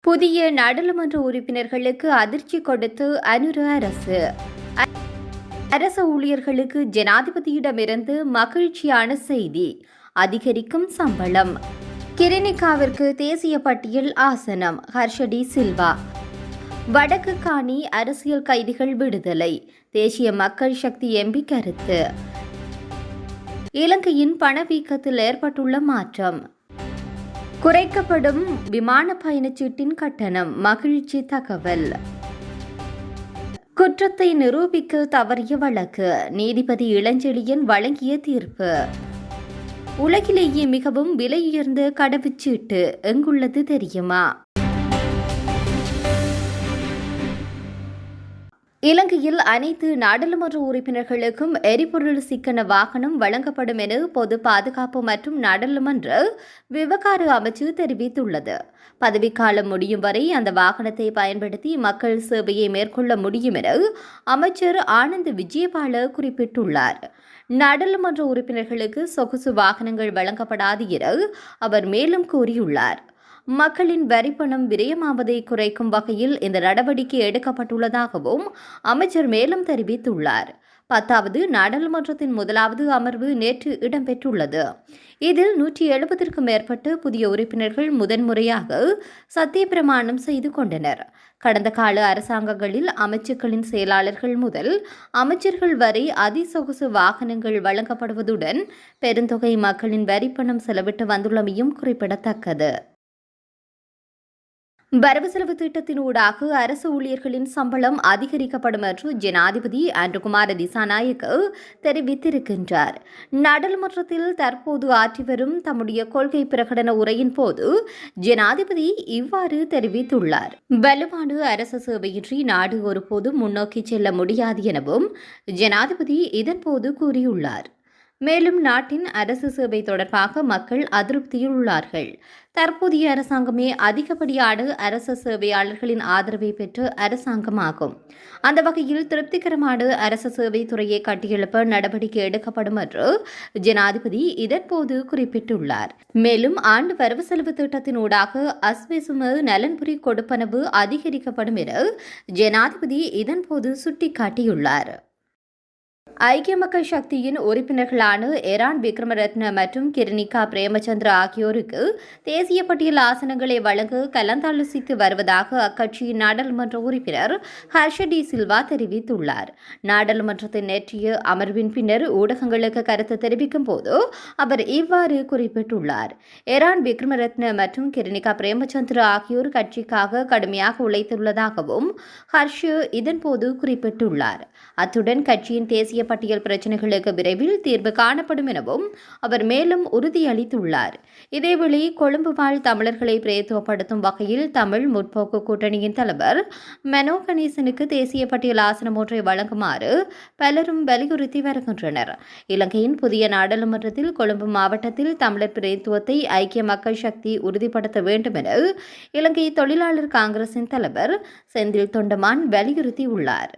புதிய நாடாளுமன்ற உறுப்பினர்களுக்கு அதிர்ச்சி கொடுத்து அனுர அரசு. அரச ஊழியர்களுக்கு ஜனாதிபதியிடமிருந்து மகிழ்ச்சியான செய்தி. அதிகரிக்கும் சம்பளம். கிரினிகாவிற்கு தேசிய பட்டியல் ஆசனம் ஹர்ஷடி சில்வா. வடக்கு காணி அரசியல் கைதிகள் விடுதலை. தேசிய மக்கள் சக்தி எம்பி கருத்து. இலங்கையின் பணவீக்கத்தில் ஏற்பட்டுள்ள மாற்றம். குறைக்கப்படும் விமான பயணச்சீட்டின் கட்டணம் மகிழ்ச்சி தகவல். குற்றத்தை நிரூபிக்க தவறிய வழக்கு நீதிபதி இளஞ்செழியன் வழங்கிய தீர்ப்பு. உலகிலேயே மிகவும் விலையுயர்ந்த கடவுச்சீட்டு எங்குள்ளது தெரியுமா? இலங்கையில் அனைத்து நாடாளுமன்ற உறுப்பினர்களுக்கும் எரிபொருள் சிக்கன வாகனம் வழங்கப்படும் என பொது பாதுகாப்பு மற்றும் நாடாளுமன்ற விவகார அமைச்சு தெரிவித்துள்ளது. பதவிக்காலம் முடியும் வரை அந்த வாகனத்தை பயன்படுத்தி மக்கள் சேவையை மேற்கொள்ள முடியும் என அமைச்சர் ஆனந்த் விஜயபால குறிப்பிட்டுள்ளார். நாடாளுமன்ற உறுப்பினர்களுக்கு சொகுசு வாகனங்கள் வழங்கப்படாது என அவர் மேலும் கூறியுள்ளார். மக்களின் வரிப்பணம் விரயமாவதை குறைக்கும் வகையில் இந்த நடவடிக்கை எடுக்கப்பட்டுள்ளதாகவும் அமைச்சர் மேலும் தெரிவித்துள்ளார். பத்தாவது நாடாளுமன்றத்தின் முதலாவது அமர்வு நேற்று இடம்பெற்றுள்ளது. இதில் நூற்றி எழுபதற்கும் மேற்பட்ட புதிய உறுப்பினர்கள் முதன்முறையாக சத்தியப்பிரமாணம் செய்து கொண்டனர். கடந்த கால அரசாங்கங்களில் அமைச்சுக்களின் செயலாளர்கள் முதல் அமைச்சர்கள் வரை அதிசொகுசு வாகனங்கள் வழங்கப்படுவதுடன் பெருந்தொகை மக்களின் வரிப்பணம் செலவிட்டு வந்துள்ளமையும் குறிப்பிடத்தக்கது. வரவு செலவு திட்டத்தினூடாக அரசு ஊழியர்களின் சம்பளம் அதிகரிக்கப்படும் என்று ஜனாதிபதி அன்றுகுமார திசாநாயக்க தெரிவித்திருக்கின்றார். நாடாளுமன்றத்தில் தற்போது ஆற்றி வரும் தம்முடைய கொள்கை பிரகடன உரையின் போது ஜனாதிபதி இவ்வாறு தெரிவித்துள்ளார். வலுவான அரசு சேவையின்றி நாடு ஒருபோதும் முன்னோக்கி செல்ல முடியாது எனவும் ஜனாதிபதி இதன்போது கூறியுள்ளார். மேலும் நாட்டின் அரசு சேவை தொடர்பாக மக்கள் அதிருப்தியில் உள்ளார்கள். தற்போதைய அரசாங்கமே அதிகப்படியான அரசு சேவையாளர்களின் ஆதரவை பெற்ற அரசாங்கமாகும். அந்த வகையில் திருப்திகரமான அரசு சேவை துறையை கட்டியெழுப்ப நடவடிக்கை எடுக்கப்படும் என்று ஜனாதிபதி இதன்போது குறிப்பிட்டுள்ளார். மேலும் ஆண்டு வரவு செலவு திட்டத்தினூடாக அஸ்வெசும நலன்புரி கொடுப்பனவு அதிகரிக்கப்படும் என ஜனாதிபதி இதன்போது சுட்டிக்காட்டியுள்ளார். ஐக்கிய மக்கள் சக்தியின் உறுப்பினர்களான எரான் விக்ரமரத்ன மற்றும் கிருணிகா பிரேமச்சந்திர ஆகியோருக்கு தேசிய பட்டியல் ஆசனங்களை வழங்க கலந்தாலோசித்து வருவதாக அக்கட்சியின் நாடாளுமன்ற உறுப்பினர் ஹர்ஷ டி சில்வா தெரிவித்துள்ளார். நாடாளுமன்றத்தின் நேற்றைய அமர்வின் பின்னர் ஊடகங்களுக்கு கருத்து தெரிவிக்கும் போது அவர் இவ்வாறு குறிப்பிட்டுள்ளார். எரான் விக்ரமரத்ன மற்றும் கிருணிகா பிரேமச்சந்திர ஆகியோர் கட்சிக்காக கடுமையாக உழைத்துள்ளதாகவும் ஹர்ஷ் இதன்போது குறிப்பிட்டுள்ளார். அத்துடன் கட்சியின் தேசிய பட்டியல் பிரச்சினைகளுக்கு விரைவில் தீர்வு காணப்படும் எனவும் அவர் மேலும் உறுதியளித்துள்ளார். இதேவேளை கொழும்பு வாழ் தமிழர்களை பிரேத்துவப்படுத்தும் வகையில் தமிழ் முற்போக்கு கூட்டணியின் தலைவர் மெனோ கணேசனுக்கு தேசிய பட்டியல் ஆசனம் ஒன்றை வழங்குமாறு பலரும் வலியுறுத்தி வருகின்றனர். இலங்கையின் புதிய நாடாளுமன்றத்தில் கொழும்பு மாவட்டத்தில் தமிழர் பிரதித்துவத்தை ஐக்கிய மக்கள் சக்தி உறுதிப்படுத்த வேண்டும் என இலங்கை தொழிலாளர் காங்கிரசின் தலைவர் செந்தில் தொண்டமான் வலியுறுத்தியுள்ளார்.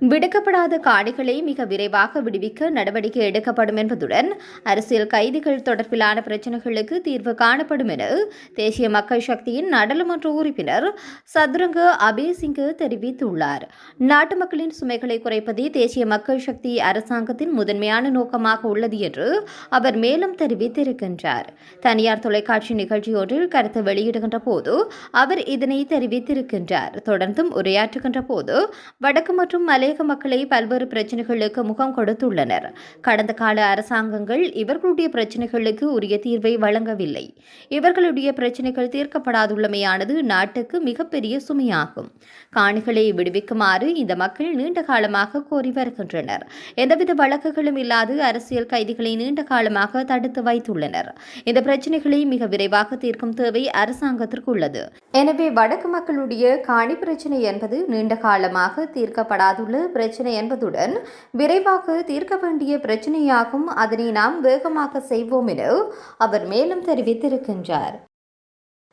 விடுக்கப்படாத காணிகளை மிக விரைவாக விடுவிக்க நடவடிக்கை எடுக்கப்படும் என்பதுடன் அரசியல் கைதிகள் தொடர்பிலான பிரச்சினைகளுக்கு தீர்வு காணப்படும் என தேசிய மக்கள் சக்தியின் நாடாளுமன்ற உறுப்பினர் சதுரங்க அபேசிங்க தெரிவித்துள்ளார். நாட்டு மக்களின் சுமைகளை குறைப்பதே தேசிய மக்கள் சக்தி அரசாங்கத்தின் முதன்மையான நோக்கமாக உள்ளது என்று அவர் மேலும் தெரிவித்திருக்கின்றார். தனியார் தொலைக்காட்சி நிகழ்ச்சியொன்றில் கருத்து வெளியிடுகின்ற போது அவர் இதனை தெரிவித்திருக்கின்றார். தொடர்ந்தும் உரையாற்றுகின்ற போது வடக்கு மற்றும் மலையக மக்களை பல்வேறு பிரச்சனைகளுக்கு முகம் கொடுத்துள்ளனர். கடந்த கால அரசாங்கங்கள் இவர்களுடைய பிரச்சனைகளுக்கு உரிய தீர்வை வழங்கவில்லை. இவர்களுடைய பிரச்சனைகள் தீர்க்கப்படாதுள்ளமையானது நாட்டுக்கு மிகப்பெரிய சுமையாகும். காணிகளை விடுவிக்குமாறு இந்த மக்கள் நீண்ட காலமாக கோரி வருகின்றனர். எந்தவித வழக்குகளும் இல்லாது அரசியல் கைதிகளை நீண்ட காலமாக தடுத்து வைத்துள்ளனர். இந்த பிரச்சனைகளை மிக விரைவாக தீர்க்கும் தேவை அரசாங்கத்திற்கு உள்ளது எனவே வடக்கு மக்களுடைய காணி பிரச்சனை என்பது நீண்ட காலமாக தீர்க்கப்படாதுள்ள பிரச்சினை என்பதுடன் விரைவாக தீர்க்க வேண்டிய பிரச்சினையாகும். அதனை நாம் வேகமாக செய்வோம் என அவர் மேலும் தெரிவித்திருக்கின்றார்.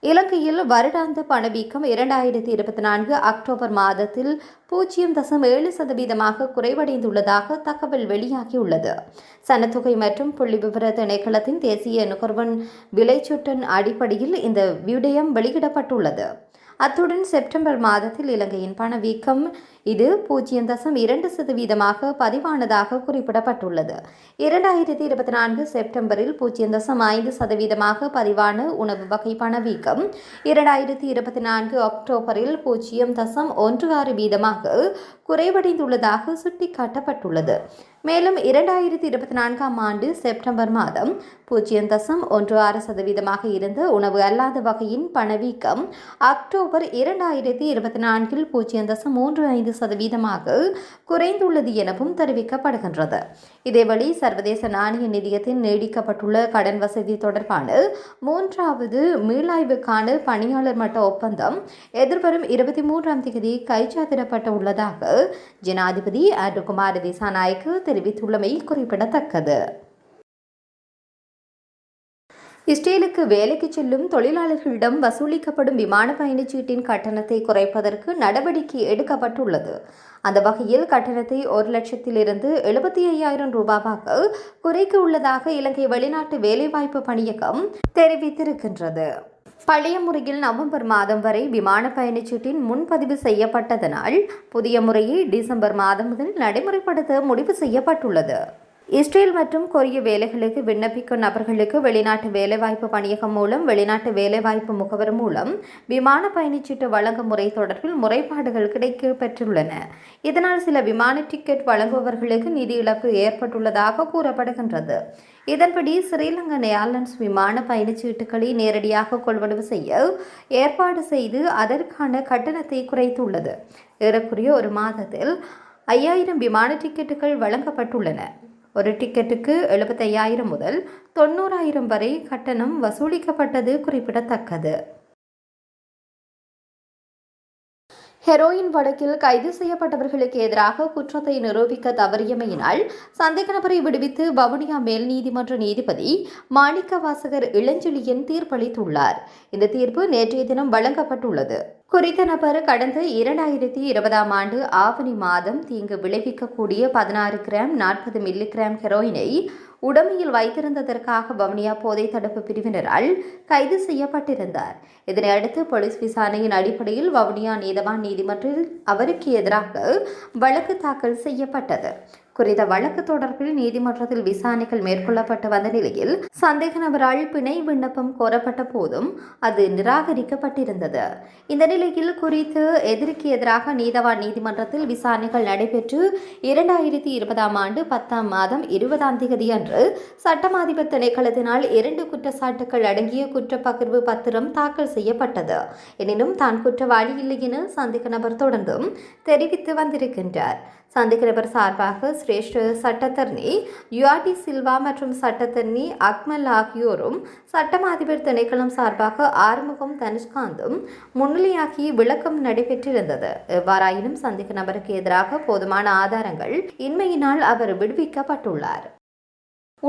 இலங்கையில் வருடாந்த பணவீக்கம் இரண்டாயிரத்தி இருபத்தி நான்கு அக்டோபர் மாதத்தில் பூஜ்ஜியம் தசம் ஏழு சதவீதமாக குறைவடைந்துள்ளதாக தகவல் வெளியாகியுள்ளது. சனத்தொகை மற்றும் புள்ளி விவர திணைக்களத்தின் தேசிய நுகர்வன் விலைச்சுட்டன் அடிப்படையில் இந்த விடயம் வெளியிடப்பட்டுள்ளது. அத்துடன் செப்டம்பர் மாதத்தில் இலங்கையின் பணவீக்கம் இது பூஜ்ஜியம் தசம் இரண்டு சதவீதமாக பதிவானதாக குறிப்பிடப்பட்டுள்ளது. இரண்டாயிரத்தி இருபத்தி நான்கு செப்டம்பரில் பூஜ்ஜியம் தசம் ஐந்து சதவீதமாக பதிவான உணவு வகை பணவீக்கம் இரண்டாயிரத்தி இருபத்தி நான்கு அக்டோபரில் பூஜ்ஜியம் தசம் ஒன்று ஆறு வீதமாக குறைவடைந்துள்ளதாக சுட்டிக்காட்டப்பட்டுள்ளது. மேலும் இரண்டாயிரத்தி இருபத்தி நான்காம் ஆண்டு செப்டம்பர் மாதம் பூஜ்ஜியம் தசம் ஒன்று ஆறு சதவீதமாக இருந்த உணவு அல்லாத வகையின் பணவீக்கம் அக்டோபர் இரண்டாயிரத்தி இருபத்தி நான்கில் பூஜ்ஜியம் தசம் மூன்று ஐந்து சதவீதமாக குறைந்துள்ளது எனவும் தெரிவிக்கப்படுகின்றது. இதேவழி சர்வதேச நாணய நிதியத்தின் நீடிக்கப்பட்டுள்ள கடன் வசதி தொடர்பான மூன்றாவது மீளாய்வுக்கான பணியாளர் மட்ட ஒப்பந்தம் எதிர்வரும் இருபத்தி மூன்றாம் தேதி கைச்சாத்திடப்பட்டு உள்ளதாக ஜனாதிபதி அருகுமார் திசாநாயக்கு தெரிவித்துள்ளமை குறிப்பிடத்தக்கது. இஸ்ரேலுக்கு வேலைக்கு செல்லும் தொழிலாளர்களிடம் வசூலிக்கப்படும் விமான பயணச்சீட்டின் கட்டணத்தை குறைப்பதற்கு நடவடிக்கை எடுக்கப்பட்டுள்ளது. அந்த வகையில் கட்டணத்தை ஒரு லட்சத்திலிருந்து எழுபத்தி ஐயாயிரம் ரூபாவாக குறைக்க உள்ளதாக இலங்கை வெளிநாட்டு வேலைவாய்ப்பு பணியகம் தெரிவித்திருக்கின்றது. பழைய முறையில் நவம்பர் மாதம் வரை விமான பயணச்சீட்டின் முன்பதிவு செய்யப்பட்டதனால் புதிய முறையை டிசம்பர் மாதம் முதல் நடைமுறைப்படுத்த முடிவு செய்யப்பட்டுள்ளது. இஸ்ரேல் மற்றும் கொரிய வேலைகளுக்கு விண்ணப்பிக்கும் நபர்களுக்கு வெளிநாட்டு வேலைவாய்ப்பு பணியகம் மூலம் வெளிநாட்டு வேலைவாய்ப்பு முகவர் மூலம் விமான பயணச்சீட்டு வழங்கும் முறை தொடர்பில் முறைப்பாடுகள் கிடைக்கப்பெற்றுள்ளன. இதனால் சில விமான டிக்கெட் வழங்குபவர்களுக்கு நிதி இழப்பு ஏற்பட்டுள்ளதாக கூறப்படுகின்றது. இதன்படி ஸ்ரீலங்கன் ஏர்லைன்ஸ் விமான பயணச்சீட்டுகளை நேரடியாக கொள்வனவு செய்ய ஏற்பாடு செய்து அதற்கான கட்டணத்தை குறைத்துள்ளது. ஏறக்குறைய ஒரு மாதத்தில் ஐயாயிரம் விமான டிக்கெட்டுகள் வழங்கப்பட்டுள்ளன. ஒரு டிக்கெட்டுக்கு எழுபத்தையாயிரம் முதல் தொண்ணூறாயிரம் வரை கட்டணம் வசூலிக்கப்பட்டது குறிப்பிடத்தக்கது. ஹெரோயின் வழக்கில் கைது செய்யப்பட்டவர்களுக்கு எதிராக குற்றத்தை நிரூபிக்க தவறியமையினால் சந்தேக நபரை விடுவித்து வவுனியா மேல் நீதிமன்ற நீதிபதி மாணிக்க வாசகர் இளஞ்செழியன் தீர்ப்பளித்துள்ளார். இந்த தீர்ப்பு நேற்றைய தினம் வழங்கப்பட்டுள்ளது. குறித்த நபர் கடந்த இரண்டாயிரத்தி இருபதாம் ஆண்டு ஆவணி மாதம் தீங்கு விளைவிக்கக்கூடிய பதினாறு கிராம் நாற்பது மில்லி கிராம் ஹெரோயினை உடமையில் வைத்திருந்ததற்காக வவுனியா போதை தடுப்பு பிரிவினரால் கைது செய்யப்பட்டிருந்தார். இதனையடுத்து போலீஸ் விசாரணையின் அடிப்படையில் வவுனியா நீதவான் நீதிமன்றில் அவருக்கு எதிராக வழக்கு தாக்கல் செய்யப்பட்டது. குறித்த வழக்கு தொடர்பில் நீதிமன்றத்தில் விசாரணைகள் மேற்கொள்ளப்பட்டு வந்த நிலையில் சந்தேக நபரால் பிணை விண்ணப்பம் கோரப்பட்ட போதும் அது நிராகரிக்கப்பட்டிருந்தது. இந்த நிலையில் குறித்து எதிரிக்கு எதிராக நீதவான் நீதிமன்றத்தில் விசாரணைகள் நடைபெற்று இரண்டாயிரத்தி இருபதாம் ஆண்டு பத்தாம் மாதம் இருபதாம் தேதி அன்று சட்டமாதிபர் திணைக்களத்தினால் இரண்டு குற்றச்சாட்டுகள் அடங்கிய குற்றப்பகிர்வு பத்திரம் தாக்கல் செய்யப்பட்டது. எனினும் தான் குற்றவாளி இல்லை என சந்தேக நபர் தொடர்ந்தும் தெரிவித்து வந்திருக்கின்றார். சந்திக்கிறவர் நபர் சார்பாக சிரேஷ்ட சட்டத்தரணி யுஆர்டி சில்வா மற்றும் சட்டத்தரணி அக்மல் ஆகியோரும் சட்டமாதிபர் திணைக்களம் சார்பாக ஆறுமுகம் தனுஷ்காந்தும் முன்னிலையாகி விளக்கம் நடைபெற்றிருந்தது. எவ்வாறாயினும் சந்திக்க நபருக்கு எதிராக போதுமான ஆதாரங்கள் இன்மையினால் அவர் விடுவிக்கப்பட்டுள்ளார்.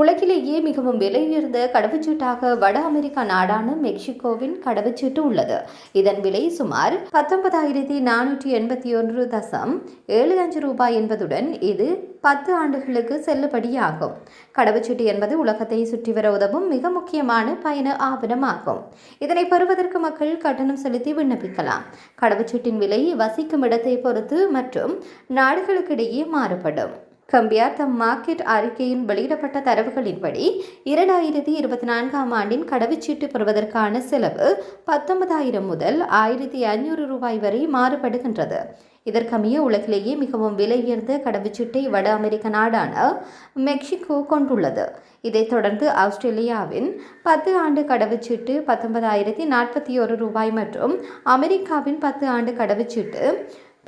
உலகிலேயே மிகவும் விலை உயர்ந்த கடவுச்சீட்டாக வட அமெரிக்கா நாடான மெக்சிகோவின் கடவுச்சீட்டு உள்ளது. இதன் விலை சுமார் பத்தொன்பதாயிரத்தி நானூற்றி எண்பத்தி ஒன்று தசம் ஏழு அஞ்சு ரூபாய் என்பதுடன் இது பத்து ஆண்டுகளுக்கு செல்லுபடியாகும். கடவுச்சீட்டு என்பது உலகத்தை சுற்றி வர உதவும் மிக முக்கியமான பயண ஆவணமாகும். இதனை பெறுவதற்கு மக்கள் கட்டணம் செலுத்தி விண்ணப்பிக்கலாம். கடவுச்சீட்டின் விலை வசிக்கும் இடத்தை பொறுத்து மற்றும் நாடுகளுக்கிடையே மாறுபடும். கம்பியார் தம் மார்க்கெட் அறிக்கையின் வெளியிடப்பட்ட தரவுகளின்படி இரண்டாயிரத்தி இருபத்தி நான்காம் ஆண்டின் கடவுச்சீட்டு பெறுவதற்கான செலவு பத்தொன்பதாயிரம் முதல் ஆயிரத்தி ஐநூறு ரூபாய் வரை மாறுபடுகின்றது. இதற்கமைய உலகிலேயே மிகவும் விலை உயர்ந்த கடவுச்சீட்டை வட அமெரிக்க நாடான மெக்சிகோ கொண்டுள்ளது. இதைத் தொடர்ந்து ஆஸ்திரேலியாவின் பத்து ஆண்டு கடவுச்சீட்டு பத்தொன்பதாயிரத்தி நாற்பத்தி ஒரு ரூபாய் மற்றும் அமெரிக்காவின் பத்து ஆண்டு கடவுச்சீட்டு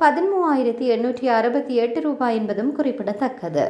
பதிமூவாயிரத்தி எண்ணூற்றி அறுபத்தி எட்டு ரூபாய் என்பதும் குறிப்பிடத்தக்கது.